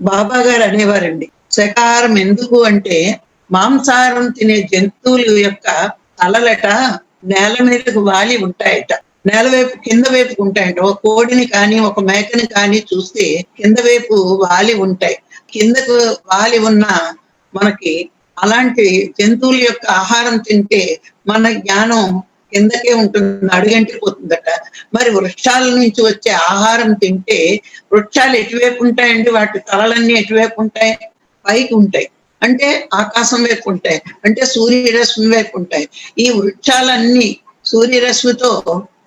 బాబా గారు అనేవారండి శాకాహారం ఎందుకు అంటే మాంసాహారం తినే జంతువుల యొక్క తలలట నేల మీదకు వాలి ఉంటాయట. నేల వైపు కింద వైపు ఉంటాయంట. ఒక కోడిని కానీ ఒక మేకని కానీ చూస్తే కింద వైపు వాలి ఉంటాయి. కిందకు వాలి ఉన్న మనకి అలాంటి జంతువుల యొక్క ఆహారం తింటే మన జ్ఞానం కిందకే ఉంటుంది అడుగంటిపోతుందట మరి వృక్షాల నుంచి వచ్చే ఆహారం తింటే వృక్షాలు ఎటువైపు ఉంటాయండి? వాటి తలలన్నీ ఎటువైపు ఉంటాయి? పైకి ఉంటాయి. అంటే ఆకాశం వైపు ఉంటాయి. అంటే సూర్యరశ్మి వైపు ఉంటాయి. ఈ వృక్షాలన్నీ సూర్యరశ్మితో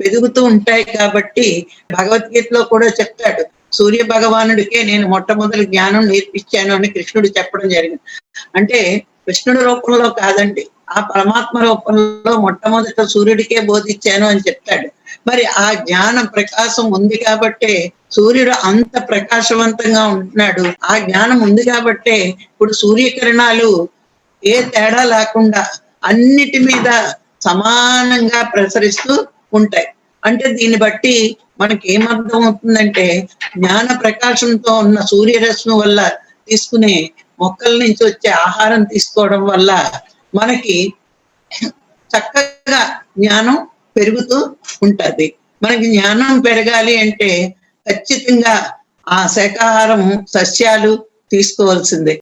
పెరుగుతూ ఉంటాయి కాబట్టి భగవద్గీతలో కూడా చెప్తాడు సూర్య భగవానుడికే నేను మొట్టమొదటి జ్ఞానం నేర్పించాను అని కృష్ణుడు చెప్పడం జరిగింది. అంటే కృష్ణుడి రూపంలో కాదండి. ఆ పరమాత్మ రూపంలో మొట్టమొదట సూర్యుడికే బోధించాను అని చెప్తాడు మరి ఆ జ్ఞానం ప్రకాశం ఉంది కాబట్టే సూర్యుడు అంత ప్రకాశవంతంగా ఉంటున్నాడు. ఆ జ్ఞానం ఉంది కాబట్టే ఇప్పుడు సూర్యకిరణాలు ఏ తేడా లేకుండా అన్నిటి మీద సమానంగా ప్రసరిస్తూ ఉంటాయి. అంటే దీన్ని బట్టి మనకి ఏమర్థం అవుతుందంటే జ్ఞాన ప్రకాశంతో ఉన్న సూర్యరశ్మి వల్ల తీసుకునే మొక్కల నుంచి వచ్చే ఆహారం తీసుకోవడం వల్ల మనకి చక్కగా జ్ఞానం పెరుగుతూ ఉంటది. మనకి జ్ఞానం పెరగాలి అంటే ఖచ్చితంగా ఆ శాకాహారం సస్యాలు తీసుకోవాల్సిందే.